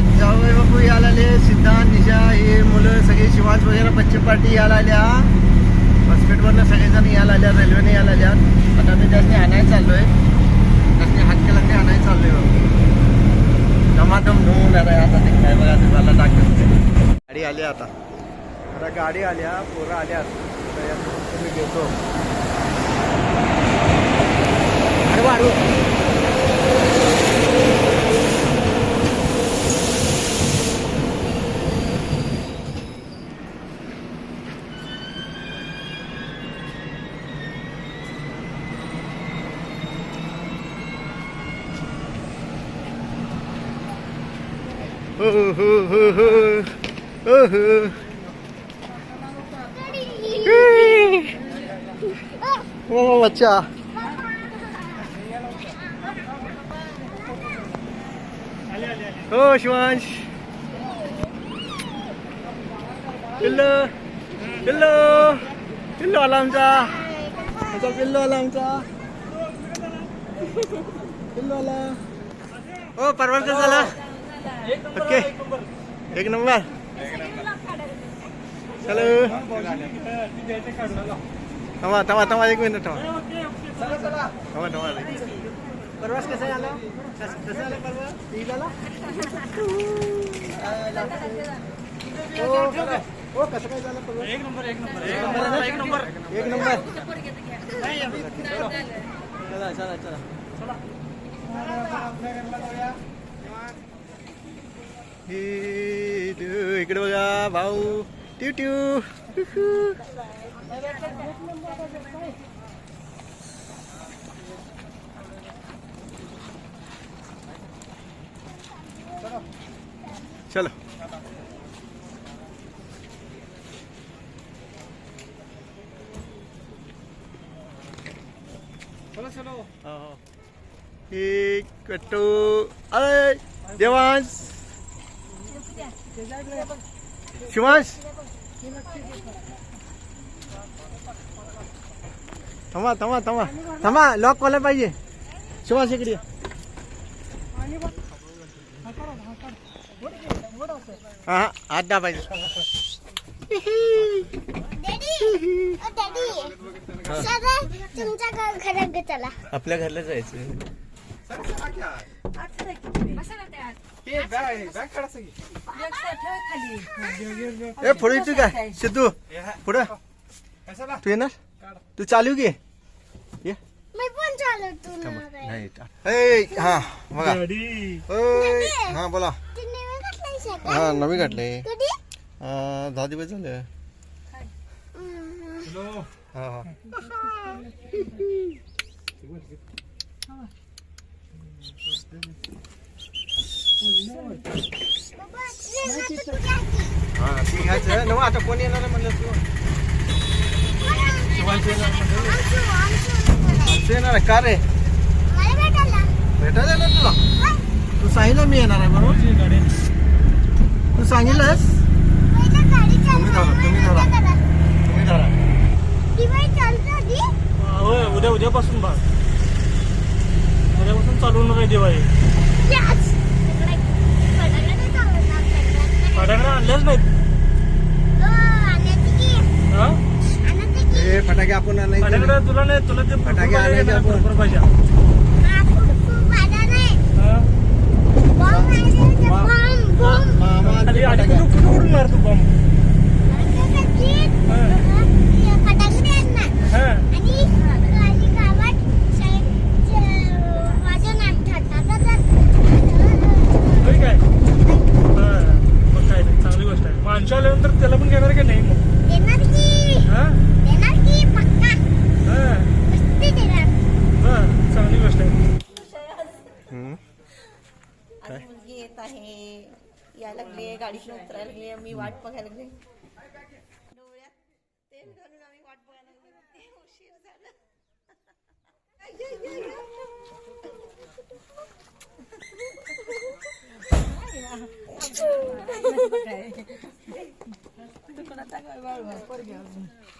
आहेत जावई बापू यायला आले सिद्धांत निशा हे मुलं सगळे शिवाज वगैरे पश्चिम पार्टी यायला आल्या हॉस्पिटलवरनं सगळेजण यायला आल्या रेल्वेने यायला आल्या आता मी त्यासनी आणायला चाललो आहे हात केला लागते आणायला चाललो आहे बाबू टमाटम धुवून आता ते काय बघा तुम्हाला टाकत गाडी आली आता. आता गाडी आल्या पोरं आल्या घेतो अरे वाढू ओ बच्चा हो शिवांश. पिल्लो. पिल्लो. पिल्लो आला आमचा. आमचा पिल्लो आला आमचा. पिल्लो आला. हो परवा झाला. ओके एक नंबर. चलो. थांबा थांबा थांबा एक मिनिट थांबा. थांबा थांबा परवास कसा झाला कस- झालं परवा ठीक आला. हो कसं काय झालं परवा एक नंबर एक नंबर. एक नंबर एक नंबर. एक नंबर. चला चला चला. हे इकडे बघा भाऊ. ट्यू ट्यू चलो. हो, हो. एक कट्टू. अय देवांश. शिवांश? थांबा थांबा थांबा. थांबा लॉक व्हायला पाहिजे. शिवांश इकडे. हा हा, हात तुमच्या घरात चला. आपल्या घरला जायचं. ए पुढे येतो काय? सिद्धू पुढं. तू येणार? तू चालू घे. ये. मी पण चालवतो थांबा. ना नाही ए, हा बघा हा बोला. ते. हा नवी घातले. दहा दिवस झाले. हा. हा ते. हा घ्यायचं नवा आता कोण येणार म्हणलं तू येणार का रे भेटायला. येणार तुला? तू सांगितलं मी येणार आहे बरोबर तू सांगितलंस तुम्ही धरा, तुम्ही धरा. तुम्ही. होय उद्या उद्यापासून बघ उद्यापासून चालू होणार आहे दिवाळी फटाकडे आणल्याच नाहीत. ओ, आणायची की. हा? फटाके आपण फटाकडे तुला नाही तुला ते फटाके आणायचे. फुरफुर पाहिजे हा, फुट- फुट वाजा नाही. हा? बॉम्ब मारायचे ते मा- बॉम्ब, बॉम्ब. मामा आणते खाली आणि फटाके. कुठं कुठं उडणार तू बॉम्ब आणायचं की. हा. हा, फटाकडे आणणार. हा. आणि खाली गावात शे- चे- वाजवून आणतात. आता तर- होय काय हा. मग काय नाही चांगली गोष्ट आहे माणसं आल्यानंतर त्याला पण घेणार का नाही मग देणार की. हा? देणार की पक्का. हा. मस्ती देणार. बरं, चांगली गोष्ट आहे हम्म. आज मुलगी येत आहे यायला लागली गाडीतून उतरायला लागली मी वाट बघायला लागली डोळ्यात तेल घालून आम्ही वाट बघायला लागलो. ते उशीर झाला. आय,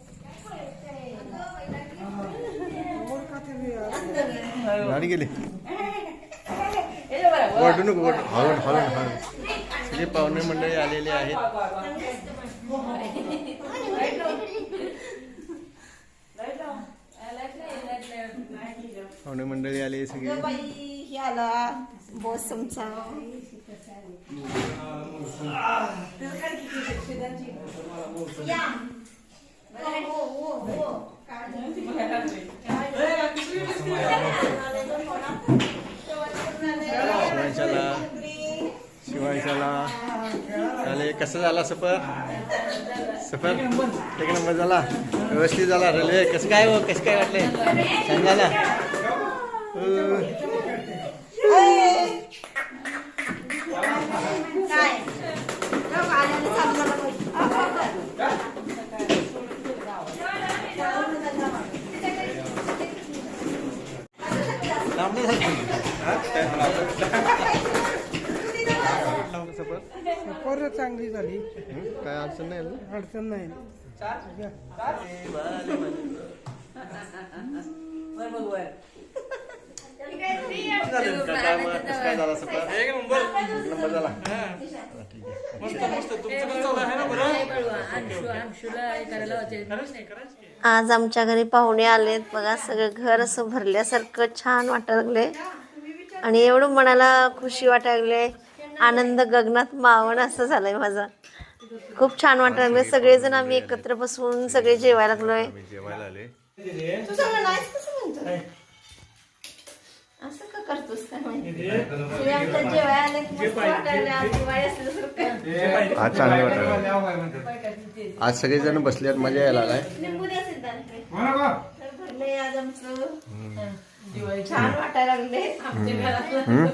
गाडी गेली. वाटू नको वाटू हळून हळून सगळे पाहुणे मंडळी आलेले आहेत. पाहुणे मंडळी आले सगळे. बाई हे आला. बॉस तुमचा. कसं झाला सफर? सफर? एक नंबर झाला. व्यवस्थित झाला. रेल्वे? कसं काय हो? कसं काय वाटले सांगा ना अं, काय बघ, आल्यानं चालू झालं बाई. लांबलं झालं. लांबलं सफर सफर चांगली झाली हं? काय अडचण नाही आलं? अडचण नाही झालं का? काय मग? कसं काय झाला सफर एक नंबर एक नंबर झाला हा. ठीक आहे मस्त मस्त तुमचं कसं चालू आहे ना बरं करायला खरंच नाही करायचं की. आज आमच्या घरी पाहुणे आलेत बघा सगळं घर असं भरल्यासारखं छान वाटायला लागले आणि एवढं मनाला खुशी वाटायला लागले आनंद गगनात मावण असं झालंय माझा खूप छान वाटायला लागले सगळेजण आम्ही एकत्र बसून सगळे जेवायला लागलोय. आम्ही जेवायला आले. तू सगळं नाहीच कसं म्हणतो असं का करतोस काय माहिती? सगळे आमच्या जेवायला आले की मस्त वाटायला आज दिवाळी असल्यासारखं. आज चांगलं वाटलं. आज सगळेजण बसलेत मजा यायला लागलाय. लिंबू द्या सिद्धांत. तर भरलंय आज आमचं. छान वाटायला लागले. हं?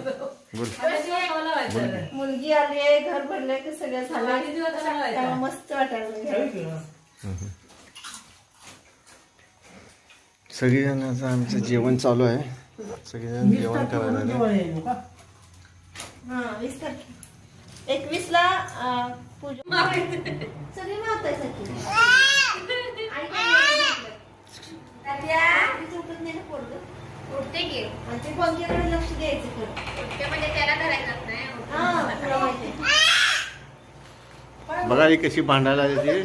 मुलगी आली आहे घर भरलंय की सगळं झालं. त्यामुळे मस्त वाटायला लागले. सगळेजणांचं आमचं जेवण चालू आहे. सगळेजण जेवण करायला लागले. हा एकवीस ला पूजा. सगळी मावताय उठते की. आणि ते पंख्याकडे लक्ष द्यायचं खरं. उठते म्हणजे त्याला धरायचं नाही. हा तुला माहिती. आहे. बघा ही कशी भांडायला आली ती.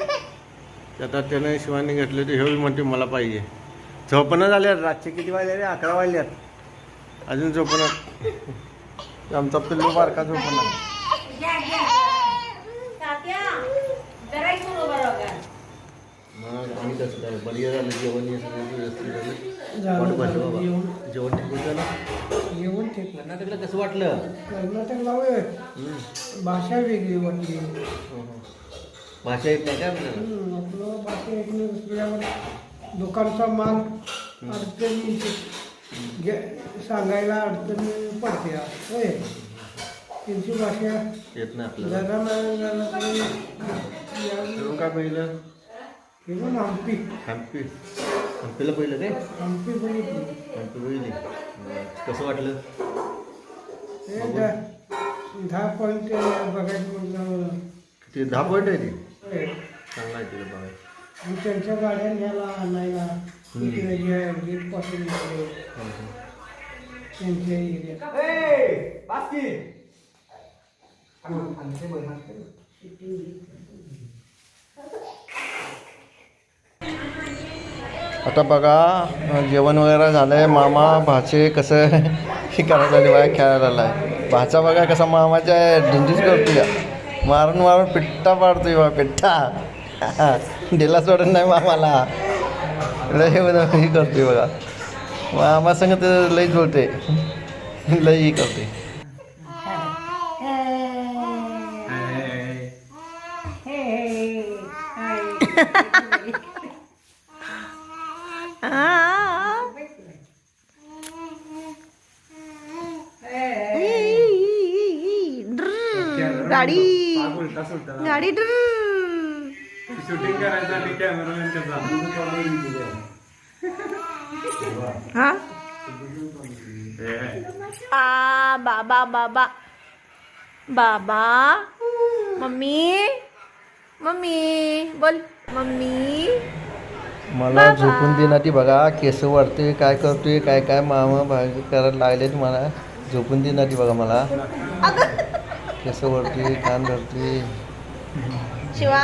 ते आता त्याने शिवानी घेतले ते हे म्हणते मला पाहिजे. झोपणं झाल्यात रातचे किती वाजले रे? अकरा वाजल्यात अजून झोपणं. आमचा पिल्लू बारका झोपणं तात्या, जरा इकडून उभा राहा का? मग आम्ही कसं काय? बलिया झालं. जेवण हे सगळं व्यवस्थित झालं, पोट भरलं झालं, बाबा. जेवण. झालं जेवण ठीक कर्नाटकला कसं वाटलं? कर्नाटकला होय. भाषा वेगळी वाटली हो, हो. भाषा येत नाही काय आपल्याला हम्म, आपलं भाषा एक दुकानचा माल अडचणी घे- सांगायला अडचणी पडते. होय. त्यांची भाषा येत नाही आपल्याला. जरा नाही झालं तरी या- जेवण काय पहिलं पण हम्पी हम्पी हम्पीला पहिलं काय हम्पी बघितली हम्पी पहिली. कसं वाटलं? हे दहा पॉईंट बघायचं किती? दहा पॉईंट आहे ती. चांगला आहे तिला बघायला आणि त्यांच्या गाड्या न्यायला आणायला गेटपासून त्यांच्या एरियात आता बघा जेवण वगैरे झालंय. मामा भाचे कसं हे करायला आले बाय खेळायला आलाय भाचा बघा कसा मामाच्या झुंजीच करतोय. मारून मारून पिट्टा पाडतोय बा पिट्टा. दिला सोडत नाही मामाला. लय हे बघा हे करतोय बघा. मामा संग ते लई जोडते लई हे करते गाडी गाडी ड्र शूटिंग करायसाठी कॅमेरामॅन कसा हा आ बाबा बाबा बाबा मम्मी मम्मी बोल मम्मी मला झोपून देणार ती बघा केस वाढतोय काय करतोय काय काय मामा भाग करायला लागले मला. झोपून देणार ती बघा मला. केस वाढतोय कान धरतोय. शिवा.